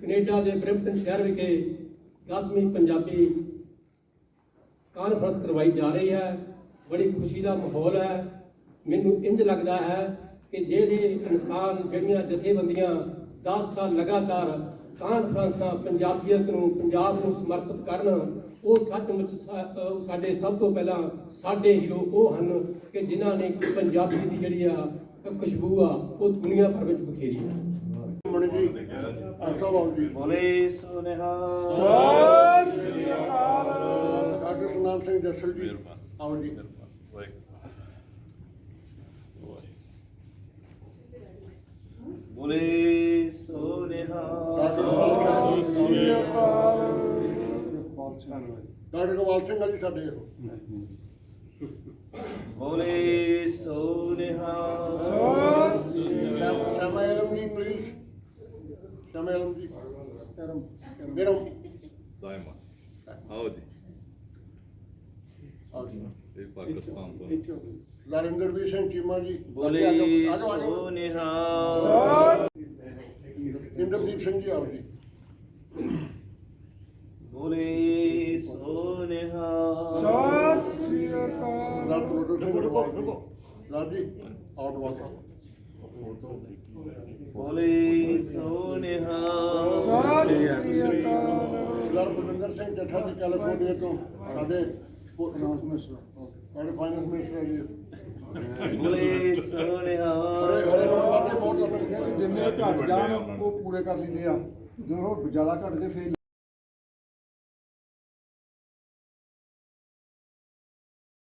Canada ਦੇ ਬ੍ਰਿੰਪਟਨ ਸ਼ਹਿਰ ਵਿਖੇ 10ਵੀਂ ਪੰਜਾਬੀ ਕਾਨਫਰੰਸ ਕਰਵਾਈ ਜਾ ਰਹੀ ਹੈ। ਬੜੀ ਖੁਸ਼ੀ ਦਾ ਮਾਹੌਲ ਹੈ। ਮੈਨੂੰ ਇੰਜ ਲੱਗਦਾ ਹੈ ਕਿ ਜਿਹੜੇ ਇਨਸਾਨ, ਜਿਹੜੀਆਂ ਜਥੇਬੰਦੀਆਂ 10 ਸਾਲ ਲਗਾਤਾਰ ਕਾਨਫਰੰਸਾਂ ਪੰਜਾਬੀਅਤ ਨੂੰ ਪੰਜਾਬ ਨੂੰ ਸਮਰਪਿਤ ਕਰਨ ਉਹ ਸੱਚਮੁੱਚ ਸਾਡੇ ਸਭ ਤੋਂ ਪਹਿਲਾਂ ਸਾਡੇ ਹੀਰੋ ਉਹ ਹਨ ਕਿ ਜਿਨ੍ਹਾਂ ਨੇ ਪੰਜਾਬੀ ਦੀ ਜਿਹੜੀ ਆ ਖੁਸ਼ਬੂ ਆ ਉਹ ਦੁਨੀਆ ਭਰ ਵਿੱਚ ਬਖੇਰੀ ਹੈ। ਮਣੀ ਜੀ ਆਸਾ ਬਾਬੂ ਜੀ। ਬੋਲੇ ਸੋਨਿਹਾ। ਸਤਿ ਸ੍ਰੀ ਅਕਾਲ। ਡਾਕਟਰ ਸੁਨਾਮ ਸਿੰਘ ਜੱਸਲ ਜੀ। ਆਓ ਜੀ। ਬੋਲੇ ਸੋਨਿਹਾ ਡਾਕਟਰ ਸ੍ਰੀ ਅਕਾਲ ਡਾਕਟਰ ਗੋਪਾਲ ਸਿੰਘ ਆ ਜੀ ਸਾਡੇ ਬੋਲੇ ਸੋਨਿਹਾ ਸ਼ਮਾ ਐਲਮ ਜੀ ਪਲੀਜ਼ ਸ਼ਮਾ ਐਲਮ ਜੀ ਐਲਮ ਮੈਡਮ ਸਾਇਮਾ ਆਓ ਜੀ ਆਓ ਜੀ ਇਹ ਪਾਕਿਸਤਾਨ ਤੋਂ ਲਰਿੰਦਰਵੀਰ ਸਿੰਘ ਚੀਮਾ ਜੀ ਬੋਲੇ ਆਜੋ, ਆਜੋ, ਇੰਦਰਦੀਪ ਸਿੰਘ ਜੀ ਆਓ ਜੀ। ਬੋਲੇ ਸੋਨਿਹਾ। ਲਾਲ ਪ੍ਰੋਟੋ ਸਿੰਘ ਰੁਕੋ ਲਾਲ ਜੀ ਆਊਟ ਵਾਸਾ ਬੋਲੇ ਸੋਨਿਹਾ। ਸਰਦਾਰ ਬਲਵਿੰਦਰ ਸਿੰਘ ਜੱਠਾ ਜੀ ਕੈਲੀਫੋਰਨੀਆ ਤੋਂ। ਸਾਡੇ ਫਾਈਨਾਂਸ ਮਿਨਿਸਟਰ ਸਾਡੇ ਫਾਈਨਾਂਸ ਮਿਨਿਸਟਰ ਜੀ। ਬੋਲੇ ਸੋਨਿਹਾ ਹਰੇ ਹਰੇ ਰੋਡ ਵਾਲੇ ਬਹੁਤ ਜ਼ਿਆਦਾ ਜਿੰਨੇ ਘਟ ਜਾਣ ਉਹ ਪੂਰੇ ਕਰ ਲੈਂਦੇ ਆ। ਜਦੋਂ ਜ਼ਿਆਦਾ ਘਟ ਜੇ ਫੇਰ